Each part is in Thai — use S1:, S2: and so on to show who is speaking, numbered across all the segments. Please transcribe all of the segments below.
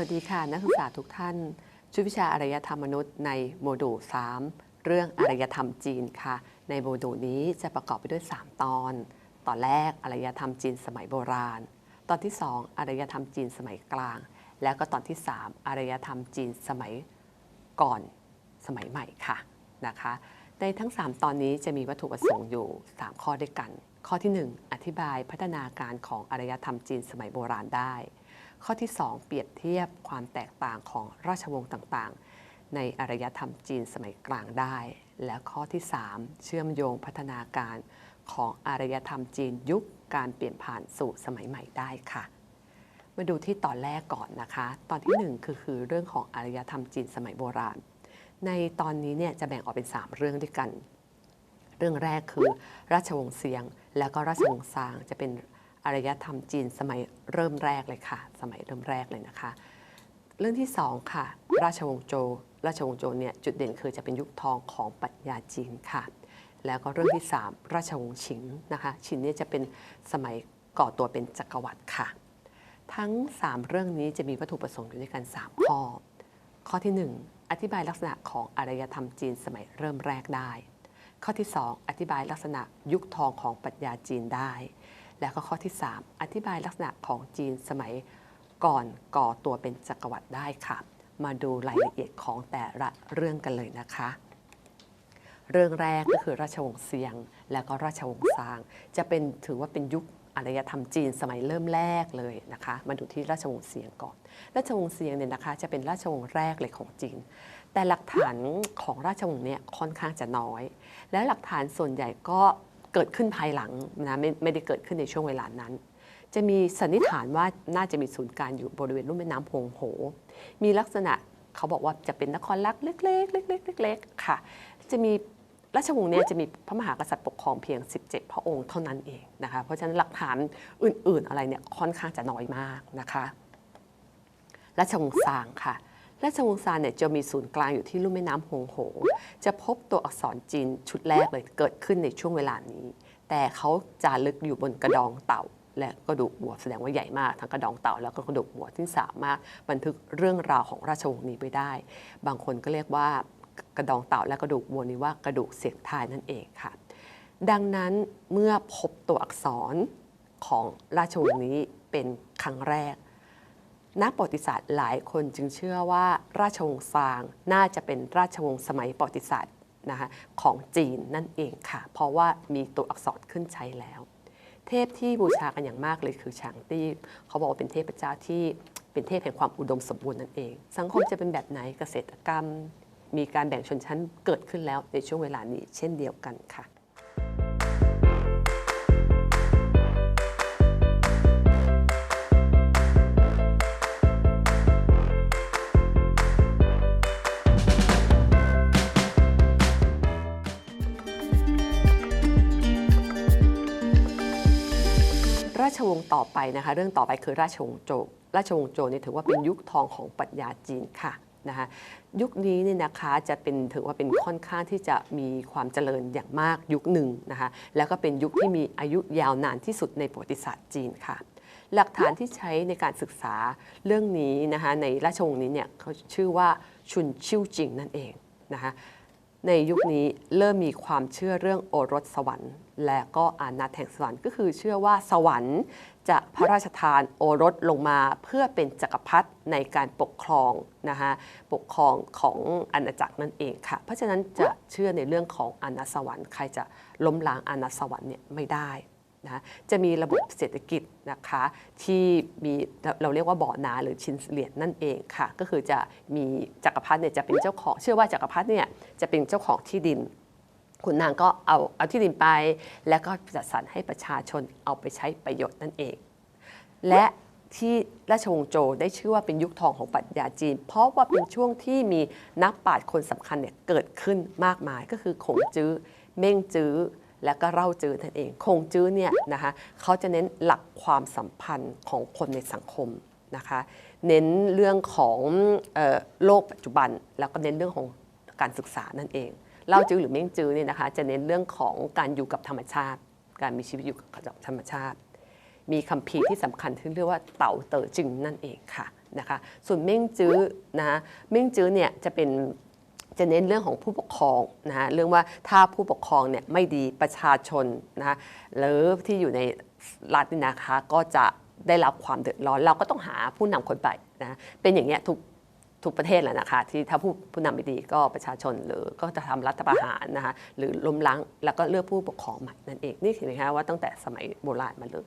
S1: วัสดีค่ะ นักศึกษาทุกท่าน ชุดวิชาอารยธรรมมนุษย์ในโมดูล 3 เรื่องอารยธรรมจีนค่ะ ในโมดูลนี้จะประกอบไปด้วย 3 ตอน ตอนแรกอารยธรรมจีนสมัยโบราณ ตอนที่ 2 อารยธรรมจีนสมัยกลาง แล้วก็ตอนที่ 3 อารยธรรมจีนสมัยก่อนสมัยใหม่ค่ะนะคะ ในทั้ง 3 ตอนนี้จะมีวัตถุประสงค์อยู่ 3 ข้อด้วยกัน ข้อที่ 1 อธิบายพัฒนาการของอารยธรรมจีนสมัยโบราณได้ ข้อที่ 2 เปรียบเทียบความแตกต่างของราชวงศ์ต่างๆ ในอารยธรรมจีนสมัยกลางได้ และข้อที่ 3 เชื่อมโยงพัฒนาการของอารยธรรมจีนยุคการเปลี่ยนผ่านสู่สมัยใหม่ได้ค่ะ มาดูที่ตอนแรกก่อนนะคะ ตอนที่ 1 คือคือเรื่องของอารยธรรมจีนสมัยโบราณ ในตอนนี้เนี่ยจะแบ่งออกเป็น 3 เรื่องด้วยกัน เรื่องแรกคือราชวงศ์เซียง แล้วก็ราชวงศ์ซางจะเป็นารยธรรมจีนสมัยเริ่มแรกเลยค่ะ สมัยเริ่มแรกเลยนะคะ เรื่องที่2ค่ะ ราชวงศ์โจ ราชวงศ์โจเนี่ยจุดเด่นคือจะเป็นยุคทองของปรัชญาจีนค่ะ แล้วก็เรื่องที่ 3 ราชวงศ์ชิงนะคะชินเนี่ยจะเป็นสมัยก่อตัวเป็นจักรวรรดิค่ะ ทั้ง 3 เรื่องนี้จะมีวัตถุประสงค์อยู่ด้วยกัน 3 ข้อ ข้อที่ 1 อธิบายลักษณะของอารยธรรมจีนสมัยเริ่มแรกได้ ข้อที่ 2 อธิบายลักษณะยุคทองของปรัชญาจีนได้ แล้วก็ข้อที่ 3 อธิบายลักษณะของจีนสมัยก่อนก่อตัวเป็นจักรวรรดิได้ค่ะ มาดูรายละเอียดของแต่ละเรื่องกันเลยนะคะ เรื่องแรกก็คือราชวงศ์เซียง แล้วก็ราชวงศ์ซาง จะเป็นถือว่าเป็นยุคอารยธรรมจีนสมัยเริ่มแรกเลยนะคะ มาดูที่ราชวงศ์เซียงก่อน ราชวงศ์เซียงเนี่ยนะคะจะเป็นราชวงศ์แรกเลยของจีน แต่หลักฐานของราชวงศ์เนี่ยค่อนข้างจะน้อย และหลักฐานส่วนใหญ่ก็ กิดขึ้นภายหลังนะไม่ไม่ได้เกิดขึ้นในช่วงเวลานั้น จะมีสันนิษฐานว่าน่าจะมีศูนย์การอยู่บริเวณลุ่มแม่น้ำหงโห มีลักษณะเขาบอกว่าจะเป็นนครลักเล็กๆเล็กๆเล็กๆค่ะ จะมีราชวงศ์เนี่ยจะมีพระมหากษัตริย์ปกครองเพียง 17 พระองค์เท่านั้นเองนะคะ เพราะฉะนั้นหลักฐานอื่น ๆ อะไรเนี่ยค่อนข้างจะน้อยมากนะคะราชวงศ์ซางค่ะ ราชวงศ์ซางเนี่ยจะมีศูนย์กลางอยู่ที่ลุ่มแม่น้ำหงโหจะพบตัวอักษรจีนชุดแรกเลยเกิดขึ้นในช่วงเวลานี้ แต่เขาจารึกอยู่บนกระดองเต่า และกระดูกวัวแสดงว่าใหญ่มากทั้งกระดองเต่าแล้วก็กระดูกวัวที่สามารถบันทึกเรื่องราวของราชวงศ์นี้ไว้ได้ บางคนก็เรียกว่ากระดองเต่าและกระดูกวัวนี้ว่ากระดูกเสียงทายนั่นเองค่ะ ดังนั้นเมื่อพบตัวอักษรของราชวงศ์นี้เป็นครั้งแรก นักประวัติศาสตร์หลายคนจึงเชื่อว่าราชวงศ์ซางน่าจะเป็นราชวงศ์สมัยประวัติศาสตร์นะคะของจีนนั่นเองค่ะ เพราะว่ามีตัวอักษรขึ้นใช้แล้ว เทพที่บูชากันอย่างมากเลยคือฉางตี้เขาบอกว่าเป็นเทพเจ้าที่เป็นเทพแห่งความอุดมสมบูรณ์นั่นเอง สังคมจะเป็นแบบไหนเกษตรกรรม มีการแบ่งชนชั้นเกิดขึ้นแล้วในช่วงเวลานี้เช่นเดียวกันค่ะ งศ์ต่อไปนะคะเรื่องต่อไปคือราชวงศ์โจวราชวงศ์โจวนี่ถือว่าเป็นยุคทองของปรัชญาจีนค่ะนะคะยุคนี้เนี่ยนะคะจะเป็นถือว่าเป็นค่อนข้างที่จะมีความเจริญอย่างมากยุคหนึ่งนะคะแล้วก็เป็นยุคที่มีอายุยาวนานที่สุดในประวัติศาสตร์จีนค่ะ หลักฐานที่ใช้ในการศึกษาเรื่องนี้นะคะในราชวงศ์นี้เนี่ยเขาชื่อว่าชุนชิ่วจิงนั่นเองนะคะ ในยุคนี้เริ่มมีความเชื่อเรื่องโอรสสวรรค์ และก็อานัตแห่งสวรรค์ก็คือเชื่อว่าสวรรค์จะพระราชทานโอรสลงมาเพื่อเป็นจักรพรรดิในการปกครองนะคะปกครองของอาณาจักรนั่นเองค่ะ เพราะฉะนั้นจะเชื่อในเรื่องของอาณาสวรรค์ ใครจะล้มล้างอาณาสวรรค์เนี่ยไม่ได้ นะจะมีระบบเศรษฐกิจนะคะที่มีเราเรียกว่าบ่อนาหรือชินเหรียญนั่นเองค่ะ ก็คือจะมีจักรพรรดิเนี่ยจะเป็นเจ้าของ เชื่อว่าจักรพรรดิเนี่ยจะเป็นเจ้าของที่ดินขุนนางก็เอาเอาที่ดินไป แล้วก็จัดสรรให้ประชาชนเอาไปใช้ประโยชน์นั่นเอง และที่ราชวงศ์โจได้ชื่อว่าเป็นยุคทองของปรัชญาจีน เพราะว่าเป็นช่วงที่มีนักปราชญ์คนสำคัญเนี่ยเกิดขึ้นมากมายก็คือขงจื้อเม่งจื้อ และก็เล่าจื้อนั่นเองคงจื้อเนี่ยนะคะเขาจะเน้นหลักความสัมพันธ์ของคนในสังคมนะคะเน้นเรื่องของออโลกปัจจุบัน แล้วก็เน้นเรื่องของการศึกษานั่นเองเล่าจื้อหรือเม้งจื้อเนี่ยนะคะจะเน้นเรื่องของการอยู่กับธรรมชาติ การมีชีวิตอยู่กับธรรมชาติ มีคัมภีที่สำคัญที่เรียกว่าเต่าเต๋อจึงนั่นเองค่ะนะคะส่วนเม่งจื้อนะคะเม่งจื้อเนี่ยจะเป็น จะเน้นเรื่องของผู้ปกครองนะคะเรื่องว่าถ้าผู้ปกครองเนี่ยไม่ดีประชาชนนะคะหรือที่อยู่ในรัฐนี่นะคะก็จะได้รับความเดือดร้อนเราก็ต้องหาผู้นำคนใหม่นะเป็นอย่างเงี้ยทุกทุกประเทศแหละนะคะที่ถ้าผู้ผู้นำไม่ดีก็ประชาชนหรือก็จะทำรัฐประหารนะคะหรือล้มล้างแล้วก็เลือกผู้ปกครองใหม่นั่นเองนี่เห็นไหมคะว่าตั้งแต่สมัยโบราณมาเลย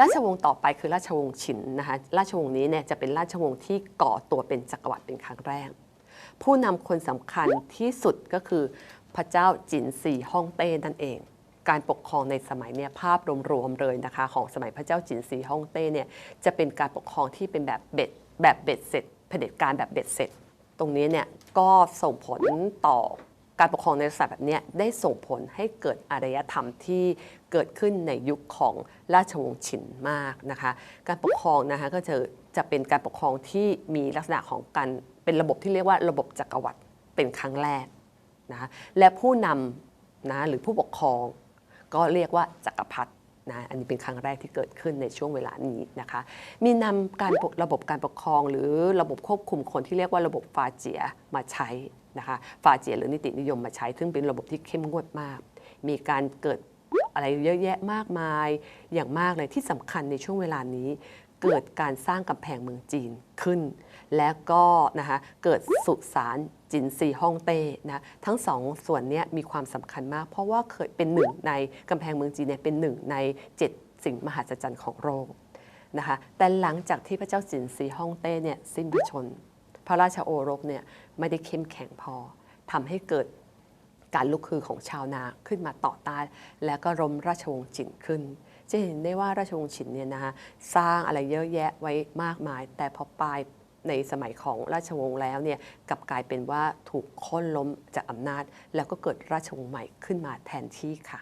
S1: ราชวงศ์ต่อไปคือราชวงศ์ฉินนะคะราชวงศ์นี้เนี่ยจะเป็นราชวงศ์ที่ก่อตัวเป็นจักรวรรดิเป็นครั้งแรก ผู้นำคนสำคัญที่สุดก็คือพระเจ้าจินซีฮ่องเต้นั่นเอง การปกครองในสมัยเนี่ยภาพรวมๆเลยนะคะ ของสมัยพระเจ้าจินซีฮ่องเต้เนี่ยจะเป็นการปกครองที่เป็นแบบเบ็ดแบบเบ็ดเสร็จเผด็จการแบบเบ็ดเสร็จ ตรงนี้เนี่ยก็ส่งผลต่อการปกครองในลักษณะแบบนี้ได้ส่งผลให้เกิดอารยธรรมที่เกิดขึ้นในยุคของราชวงศ์ฉินมากนะคะ การปกครองนะคะก็จะ จะเป็นการปกครองที่มีลักษณะของการเป็นระบบที่เรียกว่าระบบจักรวรรดิเป็นครั้งแรกนะและผู้นำนะหรือผู้ปกครอง ก็เรียกว่าจักรพรรดินะอันนี้เป็นครั้งแรกที่เกิดขึ้นในช่วงเวลานี้นะคะ มีนำการระบบการปกครอง หรือระบบควบคุมคนที่เรียกว่าระบบฟาเจียมาใช้นะคะฟาเจียหรือนิตินิยมมาใช้ ซึ่งเป็นระบบที่เข้มงวดมาก มีการเกิดอะไรเยอะแยะมากมายอย่างมากเลยที่สำคัญในช่วงเวลานี้ เกิดการสร้างกำแพงเมืองจีนขึ้น และก็นะคะเกิดสุสานจินซีฮ่องเต้นะทั้งสองส่วนนี้มีความสำคัญมาก เพราะว่าเคยเป็นหนึ่งในกำแพงเมืองจีนเนี่ยเป็นหนึ่งในเจ็ดสิ่งมหัศจรรย์ของโลกนะคะแต่หลังจากที่พระเจ้าจินซีฮ่องเต้เนี่ยสิ้นพระชน พระราชโอรสเนี่ยไม่ได้เข้มแข็งพอทำให้เกิดการลุกคือของชาวนาขึ้นมาต่อต้านแล้วก็ล้มราชวงศ์จินขึ้น จะเห็นได้ว่าราชวงศ์ฉินเนี่ยนะคะสร้างอะไรเยอะแยะไว้มากมาย แต่พอปลายในสมัยของราชวงศ์แล้วเนี่ยกลับกลายเป็นว่าถูกค้นล้มจากอำนาจ แล้วก็เกิดราชวงศ์ใหม่ขึ้นมาแทนที่ค่ะ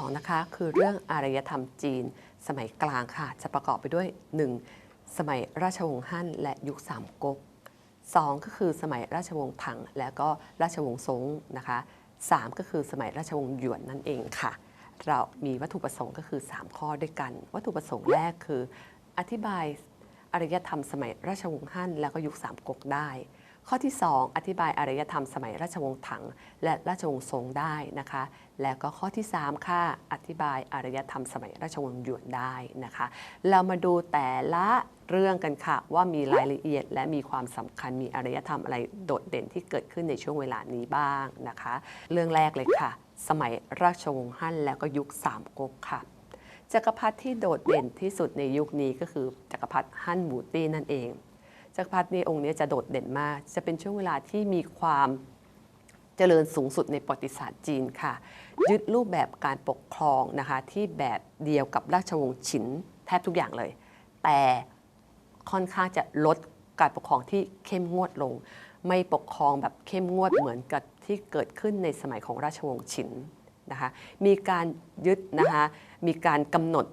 S1: 2นะคะคือเรื่องอารยธรรมจีน สมัยกลางค่ะ จะประกอบไปด้วย 1. สมัยราชวงศ์ฮั่นและยุคสามก๊ก 2 ก็คือสมัยราชวงศ์ถัง และก็ราชวงศ์ซงนะคะ 3 ก็คือสมัยราชวงศ์หยวนนั่นเองค่ะ เรามีวัตถุประสงค์ก็คือ 3 ข้อด้วยกัน วัตถุประสงค์แรกคือ อธิบายอารยธรรมสมัยราชวงศ์ฮั่นแล้วก็ยุคสามก๊กได้ ข้อที่ 2 อธิบายอารยธรรมสมัยราชวงศ์ถัง และราชวงศ์ซงได้นะคะ แล้วก็ข้อที่ 3 ค่ะ อธิบายอารยธรรมสมัยราชวงศ์หยวนได้นะคะ เรามาดูแต่ละเรื่องกันค่ะ ว่ามีรายละเอียดและมีความสำคัญมีอารยธรรมอะไรโดดเด่นที่เกิดขึ้นในช่วงเวลานี้บ้างนะคะ เรื่องแรกเลยค่ะ สมัยราชวงศ์ฮั่นแล้วก็ยุคสามก๊กค่ะจักรพรรดิที่โดดเด่นที่สุดในยุคนี้ก็คือจักรพรรดิฮั่นหมูตี้นั่นเอง จักรพรรดิในองค์นี้จะโดดเด่นมาก จะเป็นช่วงเวลาที่มีความเจริญสูงสุดในประวัติศาสตร์จีนค่ะ ยึดรูปแบบการปกครองนะคะที่แบบเดียวกับราชวงศ์ฉินแทบทุกอย่างเลย แต่ค่อนข้างจะลดการปกครองที่เข้มงวดลง ไม่ปกครองแบบเข้มงวดเหมือนกับที่เกิดขึ้นในสมัยของราชวงศ์ฉินนะคะมีการยึดนะคะมีการกำหนด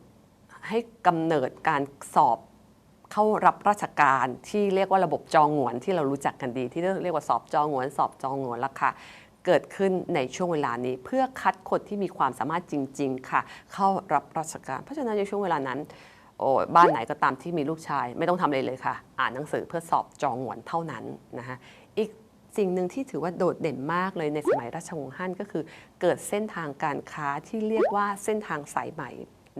S1: ให้กำเนิดการสอบ เข้ารับราชการที่เรียกว่าระบบจองหงวนที่เรารู้จักกันดี ที่เรียกว่าสอบจองหงวน สอบจองหงวนราคาเกิดขึ้นในช่วงเวลานี้ เพื่อคัดคนที่มีความสามารถจริง ๆ ค่ะ เข้ารับราชการ เพราะฉะนั้นในช่วงเวลานั้นโอ้บ้านไหนก็ตามที่มีลูกชาย ไม่ต้องทำอะไรเลยค่ะ อ่านหนังสือเพื่อสอบจองหงวนเท่านั้นนะคะอีกสิ่งหนึ่งที่ถือว่าโดดเด่นมากเลยในสมัยราชวงศ์ฮั่นก็คือ เกิดเส้นทางการค้าที่เรียกว่าเส้นทางสายใหม่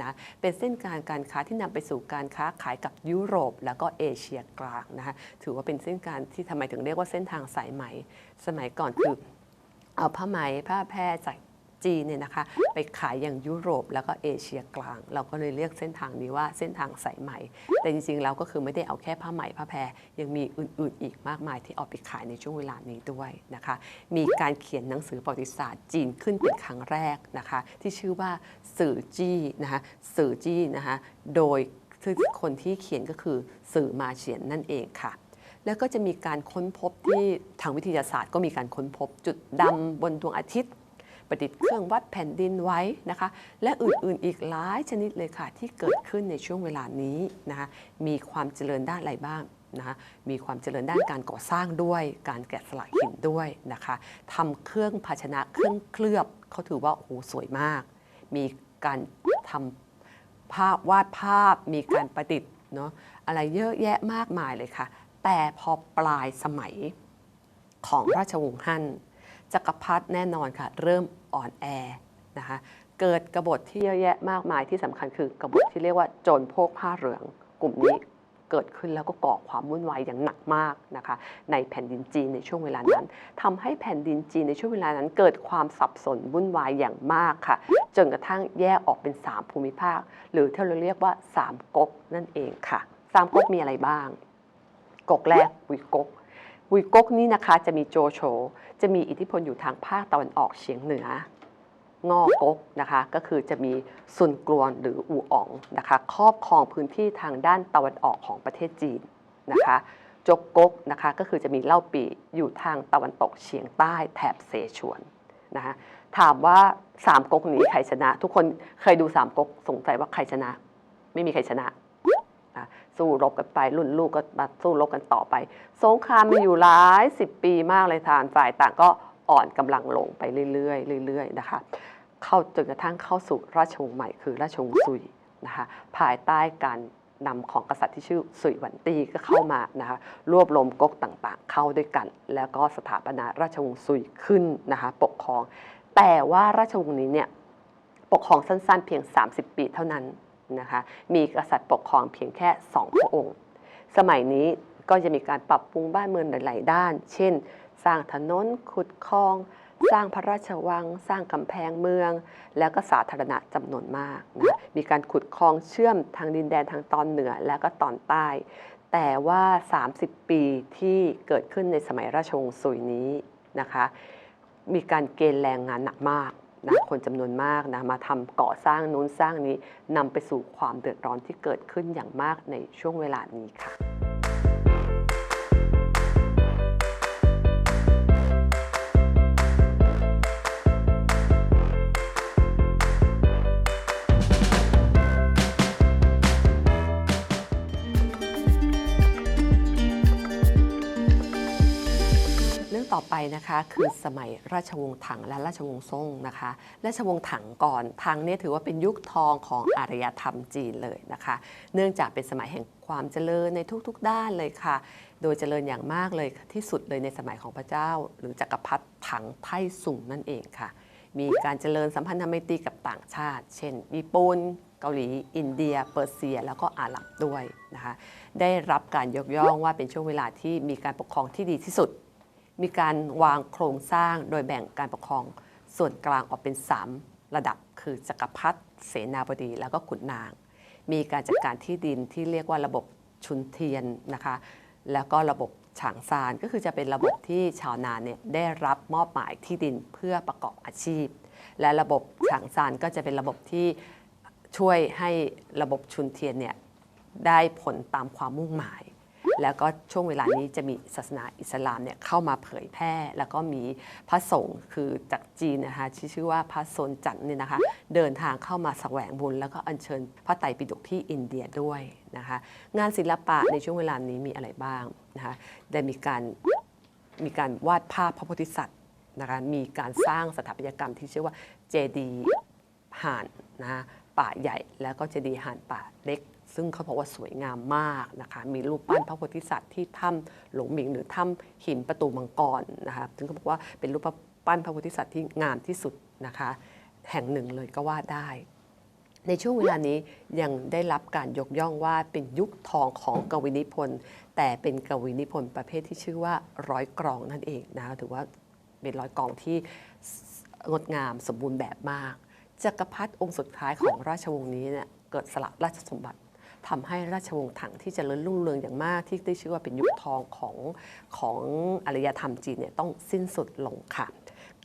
S1: นะเป็นเส้นการการค้าที่นำไปสู่การค้าขายกับยุโรป แล้วก็เอเชียกลางนะคะถือว่าเป็นเส้นการที่ทำไมถึงเรียกว่าเส้นทางสายไหม สมัยก่อนคือเอาผ้าไหมผ้าแพรจาก จีนเนี่ยนะคะไปขายอย่างยุโรปแล้วก็เอเชียกลาง เราก็เลยเรียกเส้นทางนี้ว่าเส้นทางสายไหม แต่จริงๆแล้วก็คือไม่ได้เอาแค่ผ้าไหมผ้าแพรยังมีอื่นๆอีกมากมายที่เอาไปขายในช่วงเวลานี้ด้วยนะคะ มีการเขียนหนังสือประวัติศาสตร์จีนขึ้นเป็นครั้งแรกนะคะ ที่ชื่อว่าสื่อจี้นะคะสื่อจี้นะคะโดยคนที่เขียนก็คือสื่อมาเฉียนนั่นเองค่ะแล้วก็จะมีการค้นพบที่ทางวิทยาศาสตร์ก็มีการค้นพบจุดดำบนดวงอาทิตย์ ประดิษฐ์เครื่องวัดแผ่นดินไว้นะคะ และอื่นๆอีกหลายชนิดเลยค่ะ ที่เกิดขึ้นในช่วงเวลานี้นะคะมีความเจริญด้านอะไรบ้างนะคะมีความเจริญด้านการก่อสร้างด้วย การแกะสลักหินด้วยนะคะทำเครื่องภาชนะเครื่องเคลือบเขาถือว่าโอ้โหสวยมาก มีการทำภาพวาดภาพ มีการประดิษฐ์เนาะอะไรเยอะแยะมากมายเลยค่ะ แต่พอปลายสมัยของราชวงศ์ฮั่นจักรพรรดิแน่นอนค่ะ เริ่ม อ่อนแอนะคะเกิดกบฏที่เยอะแยะมากมายที่สำคัญคือกบฏที่เรียกว่าโจรโพกผ้าเหลือง กลุ่มนี้เกิดขึ้นแล้วก็ก่อความวุ่นวายอย่างหนักมากนะคะในแผ่นดินจีนในช่วงเวลานั้นทำให้แผ่นดินจีนในช่วงเวลานั้น เกิดความสับสนวุ่นวายอย่างมากค่ะ จนกระทั่งแยกออกเป็น 3 ภูมิภาค หรือที่เราเรียกว่า 3ก๊กนั่นเองค่ะสามก๊กมีอะไรบ้างก๊กแรกวุยก๊ก วุยก๊กนี่นะคะจะมีโจโฉจะมีอิทธิพลอยู่ทางภาคตะวันออกเฉียงเหนืองอกกนะคะก็คือจะมีซุนกลวนหรืออู่อ๋องนะคะครอบครองพื้นที่ทางด้านตะวันออกของประเทศจีนนะคะจกกกนะคะก็คือจะมีเล่าปีอยู่ทางตะวันตกเฉียงใต้แถบเสฉวนนะคะถามว่าสามก๊กนี้ใครชนะ ทุกคนเคยดูสามก๊กสงสัยว่าใครชนะ ไม่มีใครชนะ สู้รบกันไปรุ่นลูกก็มาสู้รบกันต่อไป สงครามมีอยู่หลายสิบปีมากเลยทานฝ่ายต่างก็อ่อนกำลังลงไปเรื่อยๆเรื่อยๆนะคะ เข้าจนกระทั่งเข้าสู่ราชวงศ์ใหม่คือราชวงศ์ซุยนะคะภายใต้การนำของกษัตริย์ที่ชื่อสุยหวันตีก็เข้ามานะคะรวบรวมก๊กต่างๆ เข้าด้วยกัน แล้วก็สถาปนาราชวงศ์ซุยขึ้นนะคะปกครอง แต่ว่าราชวงศ์นี้เนี่ยปกครองสั้นๆ เพียง 30 ปีเท่านั้น นะคะมีกษัตริย์ปกครองเพียงแค่2พระองค์ สมัยนี้ก็จะมีการปรับปรุงบ้านเมืองหลาย ๆ ด้าน เช่น สร้างถนนขุดคลอง สร้างพระราชวัง สร้างกำแพงเมือง แล้วก็สาธารณะจำนวนมากนะมีการขุดคลองเชื่อมทางดินแดนทางตอนเหนือและก็ตอนใต้ แต่ว่า 30 ปีที่เกิดขึ้นในสมัยราชวงศ์ซุยนี้นะคะ มีการเกณฑ์แรงงานหนักมาก นะคนจำนวนมากนะมาทำก่อสร้างนู้นสร้างนี้นำไปสู่ความเดือดร้อนที่เกิดขึ้นอย่างมากในช่วงเวลานี้ค่ะ องต่อไปนะคะคือสมัยราชวงศ์ถังและราชวงศ์ซ่งนะคะ ราชวงศ์ถังก่อนถังเนี่ยถือว่าเป็นยุคทองของอารยธรรมจีนเลยนะคะ เนื่องจากเป็นสมัยแห่งความเจริญในทุกๆ ด้านเลยค่ะ โดยเจริญอย่างมากเลยที่สุดเลยในสมัยของพระเจ้า หรือจักรพรรดิถังไทสุงนั่นเองค่ะ มีการเจริญสัมพันธไมตรีกับต่างชาติ เช่น ญี่ปุ่นเกาหลี อินเดีย เปอร์เซีย แล้วก็อาหรับด้วยนะคะ ได้รับการยกย่องว่าเป็นช่วงเวลาที่มีการปกครองที่ดีที่สุด มีการวางโครงสร้างโดยแบ่งการปกครองส่วนกลางออกเป็น 3 ระดับ คือจักรพรรดิเสนาบดีแล้วก็ขุนนาง มีการจัดการที่ดินที่เรียกว่าระบบชุนเทียนนะคะ แล้วก็ระบบฉางซานก็คือจะเป็นระบบที่ชาวนาเนี่ยได้รับมอบหมายที่ดินเพื่อประกอบอาชีพ และระบบฉางซานก็จะเป็นระบบที่ช่วยให้ระบบชุนเทียนเนี่ยได้ผลตามความมุ่งหมาย แล้วก็ช่วงเวลานี้จะมีศาสนาอิสลามเนี่ยเข้ามาเผยแพร่ แล้วก็มีพระสงฆ์คือจากจีนนะคะที่ชื่อว่าพระโซนจันเนี่ยนะคะ เดินทางเข้ามาแสวงบุญ แล้วก็อัญเชิญพระไตรปิฎกที่อินเดียด้วยนะคะ งานศิลปะในช่วงเวลานี้มีอะไรบ้างนะคะได้มีการมีการวาดภาพพระโพธิสัตว์นะคะมีการสร้างสถาปัตยกรรมที่ชื่อว่าเจดีย์ห่านนะะป่าใหญ่แล้วก็เจดีย์ห่านป่าเล็ก ซึ่งเขาบอกว่าสวยงามมากนะคะมีรูปปั้นพระโพธิสัตว์ที่ถ้ำหลงหมิงหรือถ้ำหินประตูมังกรนะคะซึ่งเขาบอกว่าเป็นรูปปั้นพระโพธิสัตว์ที่งามที่สุดนะคะแห่งหนึ่งเลยก็ว่าได้ ในช่วงเวลานี้ยังได้รับการยกย่องว่าเป็นยุคทองของกวีนิพนธ์แต่เป็นกวีนิพนธ์ประเภทที่ชื่อว่าร้อยกรองนั่นเองนะคะถือว่าเป็นร้อยกรองที่งดงามสมบูรณ์แบบมากจักรพรรดิองค์สุดท้ายของราชวงศ์นี้เนี่ยเกิดสละราชสมบัติ ทำให้ราชวงศ์ถังที่จเจริญรุ่งเรืองอย่างมาก ที่ได้ชื่อว่าเป็นยุคทองของของอารยธรรมจีนเนี่ยต้องสิ้นสุดลงค่ะ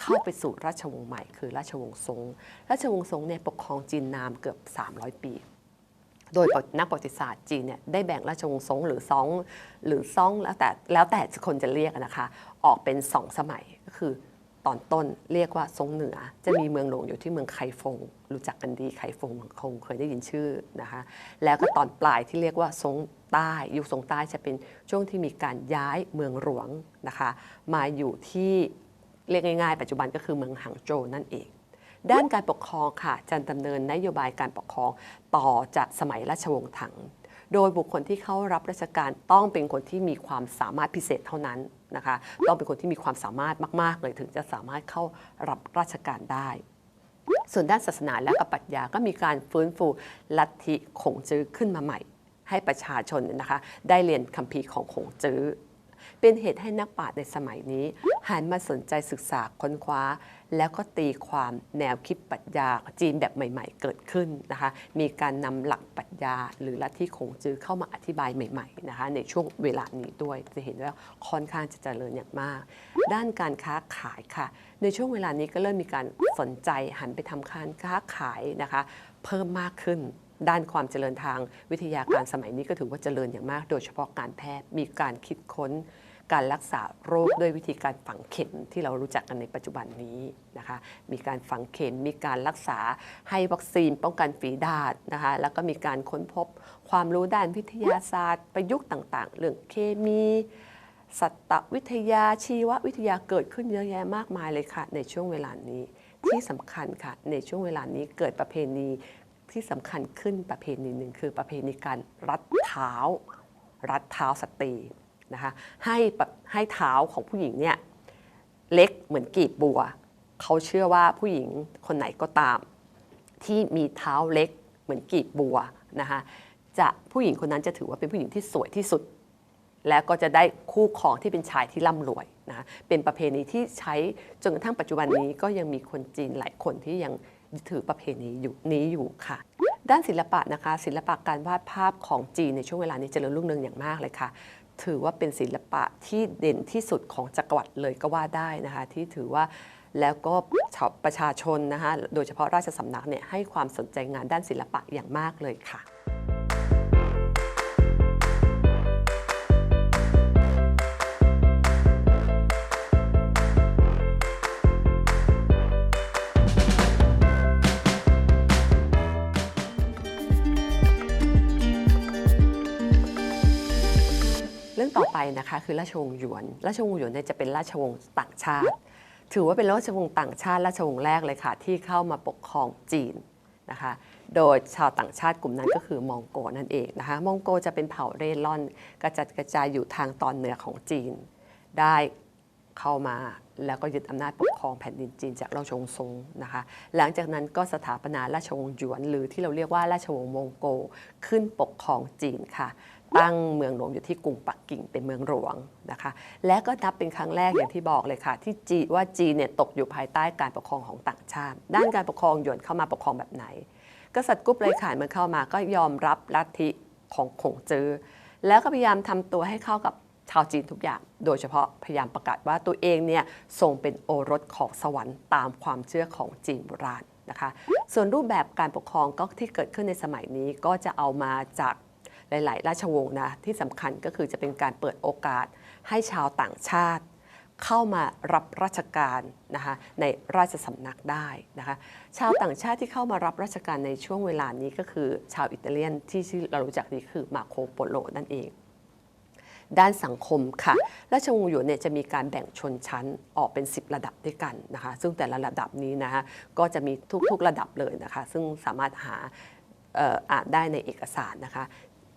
S1: เข้าไปสู่ราชวงศ์ใหม่คือราชวงศ์ซง ราชวงศ์ซงเนี่ยปกครองจีนนามเกือบ 300 ปีโดยนักประวัติศาสตร์จีนเนี่ยได้แบ่งราชวงศ์ซงหรือซองหรือซองแล้วแต่แล้วแต่คนจะเรียกนะคะ ออกเป็นสองสมัยก็คือ ตอนต้นเรียกว่าทรงเหนือ จะมีเมืองหลวงอยู่ที่เมืองไคฟง รู้จักกันดีไคฟงคงเคยได้ยินชื่อนะคะแล้วก็ตอนปลายที่เรียกว่าทรงใต้ยุคทรงใต้จะเป็นช่วงที่มีการย้ายเมืองหลวงนะคะมาอยู่ที่เรียกง่ายๆ ปัจจุบันก็คือเมืองหางโจวนั่นเอง ด้านการปกครองค่ะจะดำเนินนโยบายการปกครองต่อจากสมัยราชวงศ์ถัง โดยบุคคลที่เข้ารับราชการต้องเป็นคนที่มีความสามารถพิเศษเท่านั้น นะคะต้องเป็นคนที่มีความสามารถมากๆเลยถึงจะสามารถเข้ารับราชการได้ ส่วนด้านศาสนาและกับปรัชญาก็มีการฟื้นฟูลัทธิขงจื้อขึ้นมาใหม่ ให้ประชาชนนยนะคะได้เรียนคัมภีร์ของขงจื้อเป็นเหตุให้นักปราชญ์ในสมัยนี้หันมาสนใจศึกษาค้นคว้า แล้วก็ตีความแนวคิดปรัชญาจีนแบบใหม่ ๆ เกิดขึ้นนะคะมีการนำหลักปรัชญา หรือลัทธิขงจื้อเข้ามาอธิบายใหม่ๆนะคะในช่วงเวลานี้ด้วยจะเห็นว่าค่อนข้างจะเจริญอย่างมาก ด้านการค้าขายค่ะ ในช่วงเวลานี้ก็เริ่มมีการสนใจหันไปทำการค้าขายนะคะเพิ่มมากขึ้นด้านความเจริญทางวิทยาการสมัยนี้ก็ถือว่าเจริญอย่างมาก โดยเฉพาะการแพทย์มีการคิดค้น การรักษาโรคด้วยวิธีการฝังเข็มที่เรารู้จักกันในปัจจุบันนี้นะคะ มีการฝังเข็ม มีการรักษาให้วัคซีนป้องกันฝีดาษนะคะ แล้วก็มีการค้นพบความรู้ด้านวิทยาศาสตร์ ประยุกต์ต่าง ๆ เรื่องเคมี สัตวิทยาชีววิทยาเกิดขึ้นเยอะแยะมากมายเลยค่ะ ในช่วงเวลานี้ที่สำคัญค่ะ ในช่วงเวลานี้เกิดประเพณีที่สำคัญขึ้นประเพณีหนึ่งคือประเพณีการรัดเท้า รัดเท้าสตรี นะคะให้ให้เท้าของผู้หญิงเนี่ยเล็กเหมือนกีบบัว เขาเชื่อว่าผู้หญิงคนไหนก็ตาม ที่มีเท้าเล็กเหมือนกีบบัวนะคะจะผู้หญิงคนนั้นจะถือว่าเป็นผู้หญิงที่สวยที่สุด แล้วก็จะได้คู่ครองที่เป็นชายที่ร่ำรวยนะเป็นประเพณีที่ใช้จนกระทั่งปัจจุบันนี้ก็ยังมีคนจีนหลายคนที่ยังถือประเพณีอยู่นี้อยู่ค่ะ ด้านศิลปะนะคะ ศิลปะการวาดภาพของจีนในช่วงเวลานี้เจริญรุ่งเรืองอย่างมากเลยค่ะ ถือว่าเป็นศิลปะที่เด่นที่สุดของจักรวรรดิเลยก็ว่าได้นะคะที่ถือว่าแล้วก็ชาวประชาชนนะคะโดยเฉพาะราชสำนักเนี่ยให้ความสนใจงานด้านศิลปะอย่างมากเลยค่ะ ไปนะคะคือราชวงศ์หยวน ราชวงศ์หยวนเนี่ยจะเป็นราชวงศ์ต่างชาติ ถือว่าเป็นราชวงศ์ต่างชาติราชวงศ์แรกเลยค่ะ ที่เข้ามาปกครองจีนนะคะ โดยชาวต่างชาติกลุ่มนั้นก็คือมองโกนั่นเองนะคะ มองโกจะเป็นเผ่าเร่ร่อนกระจัดกระจายอยู่ทางตอนเหนือของจีน ได้เข้ามาแล้วก็ยึดอำนาจปกครองแผ่นดินจีนจากราชวงศ์ซงนะคะ หลังจากนั้นก็สถาปนาราชวงศ์หยวน หรือที่เราเรียกว่าราชวงศ์มองโกขึ้นปกครองจีนค่ะ ตั้งเมืองหลวงอยู่ที่กรุงปักกิ่งเป็นเมืองหลวงนะคะ และก็นับเป็นครั้งแรกอย่างที่บอกเลยค่ะ ที่จีว่าจีเนี่ยตกอยู่ภายใต้การปกครองของต่างชาติ ด้านการปกครองหยวนเข้ามาปกครองแบบไหน กษัตริย์กุ๊บเลยขานมันเข้ามาก็ยอมรับลัทธิของขงจื้อแล้วก็พยายามทำตัวให้เข้ากับชาวจีนทุกอย่าง โดยเฉพาะพยายามประกาศว่าตัวเองเนี่ยทรงเป็นโอรสของสวรรค์ตามความเชื่อของจีนโบราณนะคะ ส่วนรูปแบบการปกครองก็ที่เกิดขึ้นในสมัยนี้ก็จะเอามาจาก หลาย ๆ ราชวงศ์นะที่สำคัญก็คือจะเป็นการเปิดโอกาสให้ชาวต่างชาติ เข้ามารับราชการนะคะในราชสำนักได้นะคะชาวต่างชาติที่เข้ามารับราชการในช่วงเวลานี้ก็คือชาวอิตาเลียนที่เรารู้จักดีคือมาโคโปโลนั่นเองด้านสังคมค่ะราชวงศ์หยวนเนี่ยจะมีการแบ่งชนชั้นออกเป็น 10 ระดับด้วยกันนะคะ ซึ่งแต่ละระดับนี้นะคะก็จะมีทุกๆระดับเลยนะคะ ซึ่งสามารถหาอ่านได้ในเอกสารนะคะ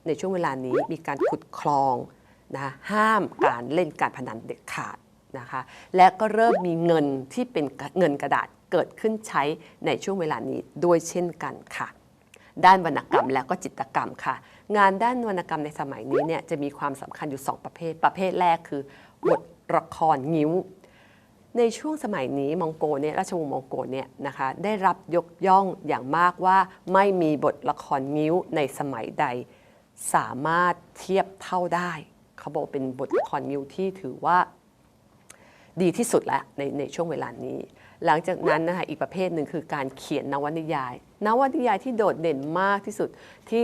S1: ในช่วงเวลานี้มีการขุดคลองนะะห้ามการเล่นการพนันเด็ดขาดนะคะและก็เริ่มมีเงินที่เป็นเงินกระดาษเกิดขึ้นใช้ในช่วงเวลานี้ด้วยเช่นกันค่ะด้านวรรณกรรมและก็จิตรกรรมค่ะ งานด้านวรรณกรรมในสมัยนี้เนี่ยจะมีความสำคัญอยู่ 2 ประเภท ประเภทแรกคือบทละครงิ้ว ในช่วงสมัยนี้มองโกเนี่ยราชวงศ์มองโกเนี่ยนะคะได้รับยกย่องอย่างมากว่าไม่มีบทละครงิ้วในสมัยใด สามารถเทียบเท่าได้ เขาบอกเป็นบทละครงิ้วที่ถือว่าดีที่สุดแล้วในในช่วงเวลานี้ หลังจากนั้นนะคะอีกประเภทหนึ่งคือการเขียนนวนิยาย นวนิยายที่โดดเด่นมากที่สุดที่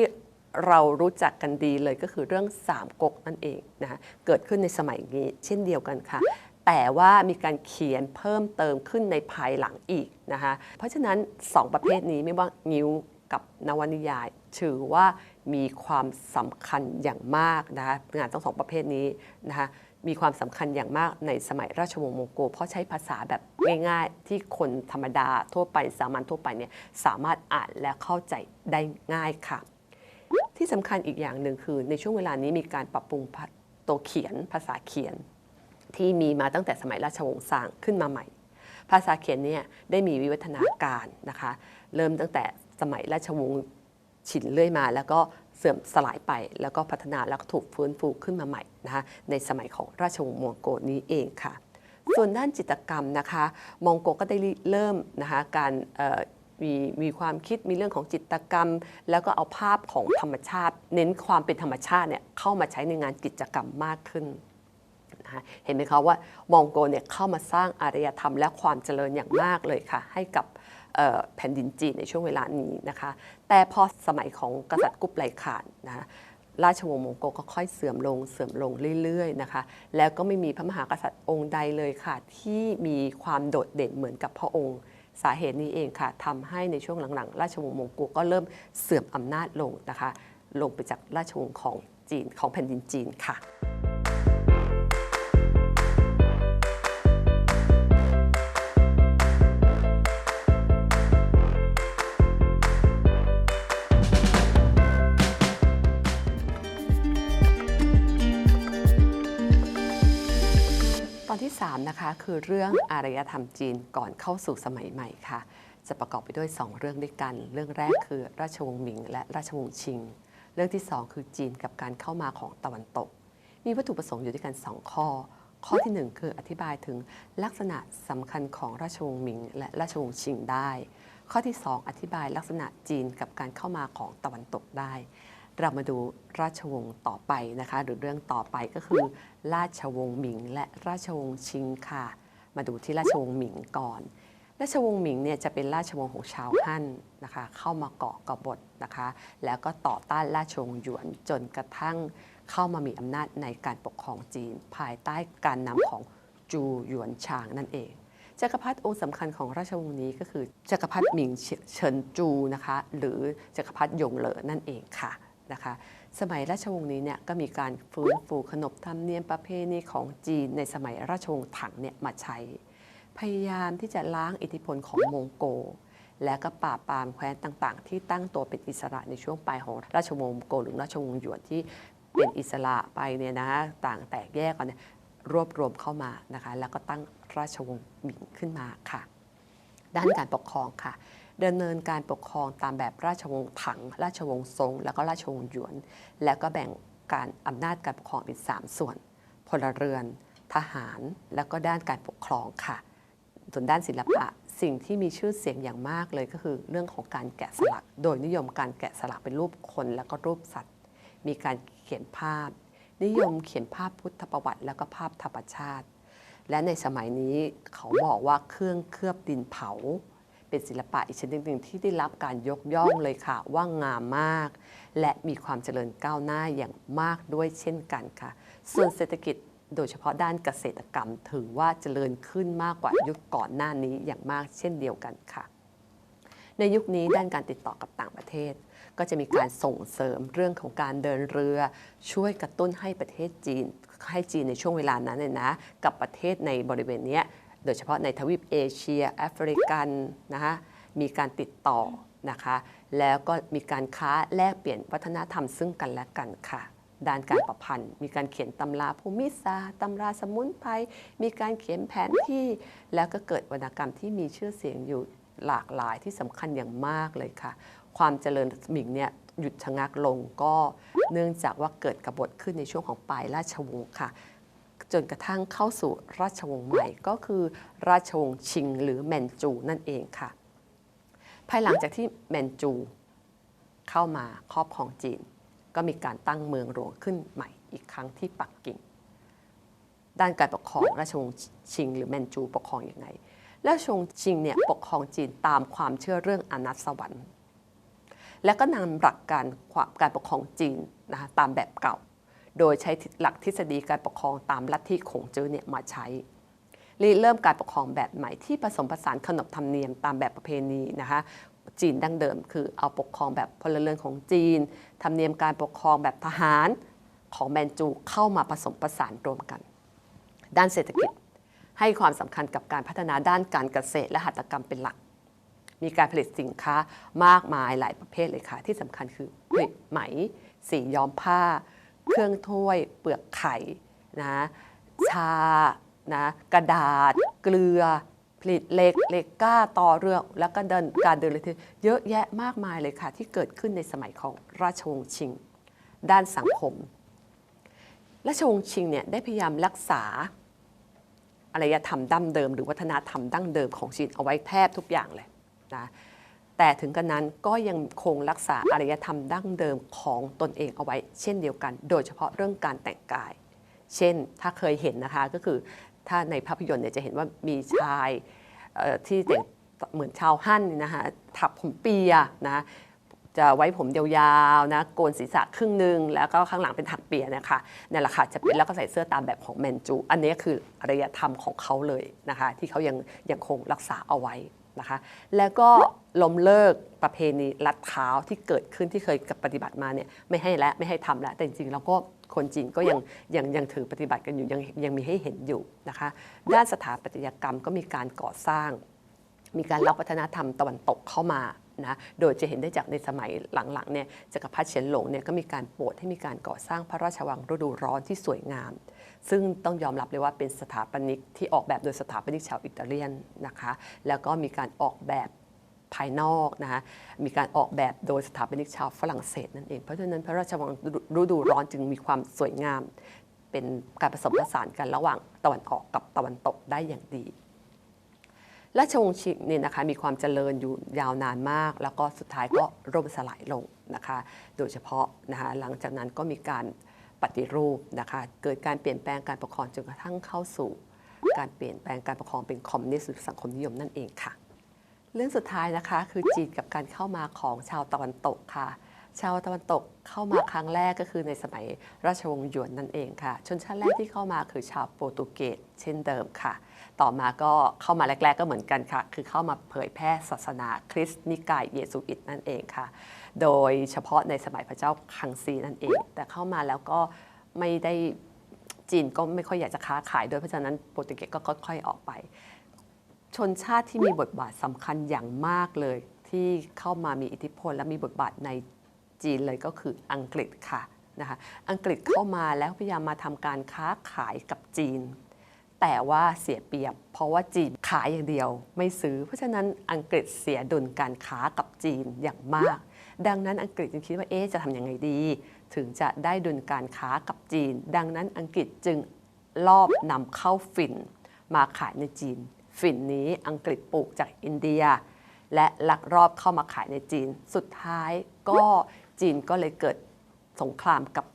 S1: เรารู้จักกันดีเลยก็คือเรื่องสามก๊กนั่นเองนะคะเกิดขึ้นในสมัยนี้เช่นเดียวกันค่ะ แต่ว่ามีการเขียนเพิ่มเติมขึ้นในภายหลังอีกนะคะเพราะฉะนั้น 2 ประเภทนี้ไม่ว่างิ้วกับนวนิยาย ถือว่ามีความสำคัญอย่างมากนะคะงานทั้งสองประเภทนี้นะคะมีความสำคัญอย่างมากในสมัยราชวงศ์มองโกลเพราะใช้ภาษาแบบง่ายๆ ที่คนธรรมดาทั่วไปสามัญทั่วไปเนี่ยสามารถอ่านและเข้าใจได้ง่ายค่ะ ที่สำคัญอีกอย่างหนึ่งคือ ในช่วงเวลานี้มีการปรับปรุงตัวเขียนภาษาเขียน ที่มีมาตั้งแต่สมัยราชวงศ์ซางขึ้นมาใหม่ ภาษาเขียนเนี่ยได้มีวิวัฒนาการนะคะ เริ่มตั้งแต่สมัยราชวงศ์ ฉินเรื่อยมา แล้วก็เสื่อมสลายไป แล้วก็พัฒนาแล้วก็ถูกฟื้นฟูขึ้นมาใหม่นะคะในสมัยของราชวงศ์มองโกนี้เองค่ะ ส่วนด้านจิตกรรมนะคะ มองโกก็ได้เริ่มนะคะการมีมีความคิดมีเรื่องของจิตกรรม แล้วก็เอาภาพของธรรมชาติ เน้นความเป็นธรรมชาติเนี่ยเข้ามาใช้ในงานกิจกรรมมากขึ้นนะเห็นไหมคะว่ามองโกเนี่ยเข้ามาสร้างอารยธรรมและความเจริญอย่างมากเลยค่ะ ให้กับ แผ่นดินจีนในช่วงเวลานี้นะคะ แต่พอสมัยของกษัตริย์กุ๊ปไลขานนะราชวงศ์มองโกก็ค่อยเสื่อมลงเสื่อมลงเรื่อยๆนะคะ แล้วก็ไม่มีพระมหากษัตริย์องค์ใดเลยค่ะ ที่มีความโดดเด่นเหมือนกับพระองค์ สาเหตุนี้เองค่ะทำให้ในช่วงหลังๆ ราชวงศ์มงกุก็เริ่มเสื่อมอำนาจลงนะคะ ลงไปจากราชวงศ์ของจีนของแผ่นดินจีนค่ะ คือเรื่องอารยธรรมจีนก่อนเข้าสู่สมัยใหม่ค่ะ จะประกอบไปด้วย 2 เรื่องด้วยกัน เรื่องแรกคือราชวงศ์หมิง และราชวงศ์ชิง เรื่องที่ 2 คือจีนกับการเข้ามาของตะวันตก มีวัตถุประสงค์อยู่ด้วยกัน 2 ข้อ ข้อที่ 1 คืออธิบายถึงลักษณะสำคัญของราชวงศ์หมิง และราชวงศ์ชิงได้ ข้อที่ 2 อธิบายลักษณะจีนกับการเข้ามาของตะวันตกได้เรามาดูราชวงศ์ต่อไปนะคะ หรือเรื่องต่อไปก็คือ ราชวงศ์หมิง และราชวงศ์ชิงค่ะ มาดูที่ราชวงศ์หมิงก่อน ราชวงศ์หมิงเนี่ยจะเป็นราชวงศ์ของชาวฮั่นนะคะ เข้ามาเกาะกบฏนะคะ แล้วก็ต่อต้านราชวงศ์หยวนจนกระทั่งเข้ามามีอำนาจในการปกครองจีน ภายใต้การนำของจูหยวนชางนั่นเองจักรพรรดิองค์สำคัญของราชวงศ์นี้ก็คือจักรพรรดิหมิงเฉินจูนะคะ หรือจักรพรรดิยงเหลอนั่นเองค่ะ นะคะ สมัยราชวงศ์นี้เนี่ยก็มีการฟื้นฟูขนบธรรมเนียมประเพณีของจีนในสมัยราชวงศ์ถังเนี่ยมาใช้ พยายามที่จะล้างอิทธิพลของมองโก และก็ปราบปรามแคว้นต่างๆ ที่ตั้งตัวเป็นอิสระในช่วงปลายของราชวงศ์โกหรือราชวงศ์หยวนที่เป็นอิสระไปเนี่ยนะต่างแตกแยกกันเนี่ยรวบรวมเข้ามานะคะ แล้วก็ตั้งราชวงศ์หมิงขึ้นมาค่ะ ด้านการปกครองค่ะ ดำเนินการปกครองตามแบบราชวงศ์ถัง ราชวงศ์ซง แล้วก็ราชวงศ์หยวน แล้วก็แบ่งการอำนาจการปกครองเป็น3ส่วน พลเรือน ทหาร แล้วก็ด้านการปกครองค่ะ ส่วนด้านศิลปะสิ่งที่มีชื่อเสียงอย่างมากเลยก็คือเรื่องของการแกะสลัก โดยนิยมการแกะสลักเป็นรูปคนแล้วก็รูปสัตว์ มีการเขียนภาพ นิยมเขียนภาพพุทธประวัติ แล้วก็ภาพธรรมชาติ และในสมัยนี้เขาบอกว่าเครื่องเคลือบดินเผา เป็นศิลปะอีกชนิดหนึ่งที่ได้รับการยกย่องเลยค่ะ ว่างามมาก และมีความเจริญก้าวหน้าอย่างมากด้วยเช่นกันค่ะ ส่วนเศรษฐกิจโดยเฉพาะด้านเกษตรกรรมถือว่าเจริญขึ้นมากกว่ายุคก่อนหน้านี้อย่างมากเช่นเดียวกันค่ะ ในยุคนี้ด้านการติดต่อกับต่างประเทศ ก็จะมีการส่งเสริมเรื่องของการเดินเรือ ช่วยกระตุ้นให้ประเทศจีนให้จีนในช่วงเวลานั้นเนี่ยนะ กับประเทศในบริเวณนี้ โดยเฉพาะในทวีปเอเชียแอฟริกันนะคะมีการติดต่อนะคะแล้วก็มีการค้าแลกเปลี่ยนวัฒนธรรมซึ่งกันและกันค่ะ ด้านการประพันธ์ มีการเขียนตำราภูมิศาสตร์ตำราสมุนไพรมีการเขียนแผนที่ แล้วก็เกิดวรรณกรรมที่มีชื่อเสียงอยู่หลากหลายที่สำคัญอย่างมากเลยค่ะ ความเจริญหมิงเนี่ยหยุดชะงักลงก็ เนื่องจากว่าเกิดกบฏขึ้นในช่วงของปลายราชวงศ์ค่ะ จนกระทั่งเข้าสู่ราชวงศ์ใหม่ก็คือราชวงศ์ชิงหรือแมนจูนั่นเองค่ะ ภายหลังจากที่แมนจูเข้ามาครอบครองจีน ก็มีการตั้งเมืองหลวงขึ้นใหม่อีกครั้งที่ปักกิ่ง ด้านการปกครองราชวงศ์ชิงหรือแมนจูปกครองอยังไงราชวงศ์ชิงเนี่ยปกครองจีนตามความเชื่อเรื่องอนัตสวรรค์ และก็นำหลักการการปกครองจีนนะคะตามแบบเก่า โดยใช้หลักทฤษฎีการปกครองตามลัทธิขงจื้อเนี่ยมาใช้ริเริ่มการปกครองแบบใหม่ที่ผสมผสานขนบธรรมเนียมตามแบบประเพณีนะคะจีนดั้งเดิมคือเอาปกครองแบบพลเรือนของจีน ธรรมเนียมการปกครองแบบทหารของแมนจูเข้ามาผสมผสานรวมกัน ด้านเศรษฐกิจให้ความสำคัญกับการพัฒนาด้านการเกษตรและหัตถกรรมเป็นหลัก มีการผลิตสินค้ามากมายหลายประเภทเลยค่ะ ที่สำคัญคือผลิตไหม สีย้อมผ้า เครื่องถ้วยเปลือกไข่นะชานะกระดาษ เกลือผลิตเหล็กเหล็กกล้าต่อเรือแล้วก็เดินการเดินเรือเยอะแยะมากมายเลยค่ะ ที่เกิดขึ้นในสมัยของราชวงศ์ชิง ด้านสังคมราชวงศ์ชิงเนี่ยได้พยายามรักษาอารยธรรมดั้งเดิม หรือวัฒนธรรมดั้งเดิมของจีนเอาไว้แทบทุกอย่างเลยนะ แต่ถึงกระนั้นก็ยังคงรักษาอารยธรรมดั้งเดิมของตนเองเอาไว้ เช่นเดียวกัน โดยเฉพาะเรื่องการแต่งกาย เช่นถ้าเคยเห็นนะคะก็คือถ้าในภาพยนตร์เนี่ยจะเห็นว่ามีชายที่แต่งเหมือนชาวฮั่นนะคะถักผมเปียนะจะไว้ผมยาวๆนะโกนศีรษะครึ่งหนึ่งแล้วก็ข้างหลังเป็นถักเปียนะคะนั่นแหละค่ะจะเป็นแล้วก็ใส่เสื้อตามแบบของแมนจู อันนี้คืออารยธรรมของเขาเลยนะคะที่เขายังยังคงรักษาเอาไว้ นะคะ แล้วก็ล้มเลิกประเพณีลัดเท้าที่เกิดขึ้นที่เคยปฏิบัติมาเนี่ยไม่ให้และไม่ให้ทำแล้วแต่จริงๆแล้วก็คนจีนก็ยังยังยังถือปฏิบัติกันอยู่ยังยังมีให้เห็นอยู่นะคะด้านสถาปัตยกรรมก็มีการก่อสร้าง มีการรับวัฒนธรรมตะวันตกเข้ามานะโดยจะเห็นได้จากในสมัยหลังๆเนี่ยจักรพรรดิเฉียนหลงเนี่ยก็มีการโปรดให้มีการก่อสร้างพระราชวังฤดูร้อนที่สวยงาม ซึ่งต้องยอมรับเลยว่าเป็นสถาปนิกที่ออกแบบโดยสถาปนิกชาวอิตาเลียนนะคะ แล้วก็มีการออกแบบภายนอกนะคะมีการออกแบบโดยสถาปนิกชาวฝรั่งเศสนั่นเอง เพราะฉะนั้นพระราชวังฤดูร้อนจึงมีความสวยงาม เป็นการผสมผสานกันระหว่างตะวันออกกับตะวันตกได้อย่างดีราชวงศ์ชิงเนี่ยนะคะมีความเจริญอยู่ยาวนานมาก แล้วก็สุดท้ายก็ร่มสลายลงนะคะ โดยเฉพาะนะคะหลังจากนั้นก็มีการ ปฏิรูปนะคะเกิดการเปลี่ยนแปลงการปกครองจนกระทั่งเข้าสู่ การเปลี่ยนแปลงการปกครองเป็นคอมมิวนิสต์สังคมนิยมนั่นเองค่ะ เรื่องสุดท้ายนะคะคือจีนกับการเข้ามาของชาวตะวันตกค่ะ ชาวตะวันตกเข้ามาครั้งแรกก็คือในสมัยราชวงศ์หยวนนั่นเองค่ะ ชนชาติแรกที่เข้ามาคือชาวโปรตุเกสเช่นเดิมค่ะ ต่อมาก็เข้ามาแรก ๆ ก็เหมือนกันค่ะ คือเข้ามาเผยแพร่ศาสนาคริสต์นิกายเยซูอิตนั่นเองค่ะ โดยเฉพาะในสมัยพระเจ้าคังซีนั่นเอง แต่เข้ามาแล้วก็ไม่ได้จีนก็ไม่ค่อยอยากจะค้าขายด้วยเพราะฉะนั้นโปรตุเกสก็ค่อยๆออกไป ชนชาติที่มีบทบาทสำคัญอย่างมากเลย ที่เข้ามามีอิทธิพล และมีบทบาทในจีนเลยก็คืออังกฤษค่ะนะคะอังกฤษเข้ามาแล้วพยายามมาทำการค้าขายกับจีน แต่ว่าเสียเปรียบ เพราะว่าจีนขายอย่างเดียวไม่ซื้อ เพราะฉะนั้นอังกฤษเสียดุลการค้ากับจีนอย่างมาก ดังนั้นอังกฤษจึงคิดว่าเอ๊ะจะทำยังไงดี ถึงจะได้ดุลการค้ากับจีน ดังนั้นอังกฤษจึงลอบนำเข้าฝิ่นมาขายในจีน ฝิ่นนี้อังกฤษปลูกจากอินเดีย และลักลอบเข้ามาขายในจีน สุดท้ายก็จีนก็เลยเกิดสงครามกับ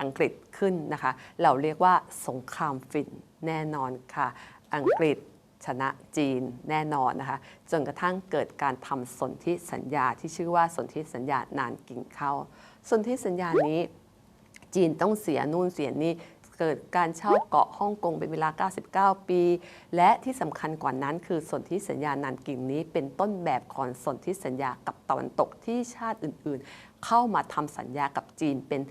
S1: อังกฤษขึ้นนะคะ เราเรียกว่าสงครามฝิ่นแน่นอนค่ะ อังกฤษ ชนะจีนแน่นอนนะคะ จนกระทั่งเกิดการทำสนธิสัญญาที่ชื่อว่าสนธิสัญญานานกิ่งเข้า สนธิสัญญานี้จีนต้องเสียนู่นเสียนี่เกิดการเช่าเกาะฮ่องกงเป็นเวลา 99 ปี และที่สำคัญกว่านั้นคือสนธิสัญญานานกิ่งนี้ เป็นต้นแบบของสนธิสัญญากับตะวันตกที่ชาติอื่นๆ เข้ามาทำสัญญากับจีนเป็น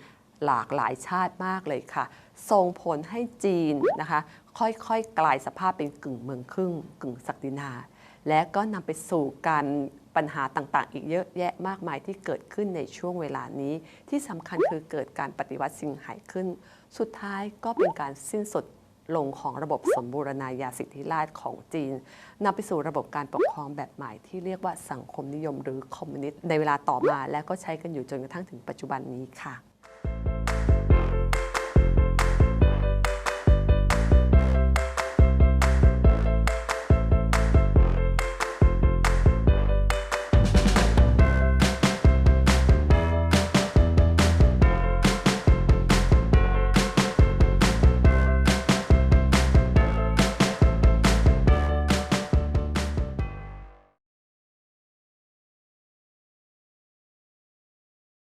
S1: หลากหลายชาติมากเลยค่ะ ส่งผลให้จีนนะคะ ค่อยๆ กลายสภาพเป็นกึ่งเมืองครึ่ง กึ่งศักดินา และก็นำไปสู่การปัญหาต่างๆ อีกเยอะแยะมากมายที่เกิดขึ้นในช่วงเวลานี้ ที่สำคัญคือเกิดการปฏิวัติสิงหายขึ้น สุดท้ายก็เป็นการสิ้นสุดลงของระบบสมบูรณาญาสิทธิราชของจีนนำไปสู่ระบบการปกครองแบบใหม่ที่เรียกว่าสังคมนิยมหรือคอมมิวนิสต์ในเวลาต่อมา และก็ใช้กันอยู่จนกระทั่งถึงปัจจุบันนี้ค่ะ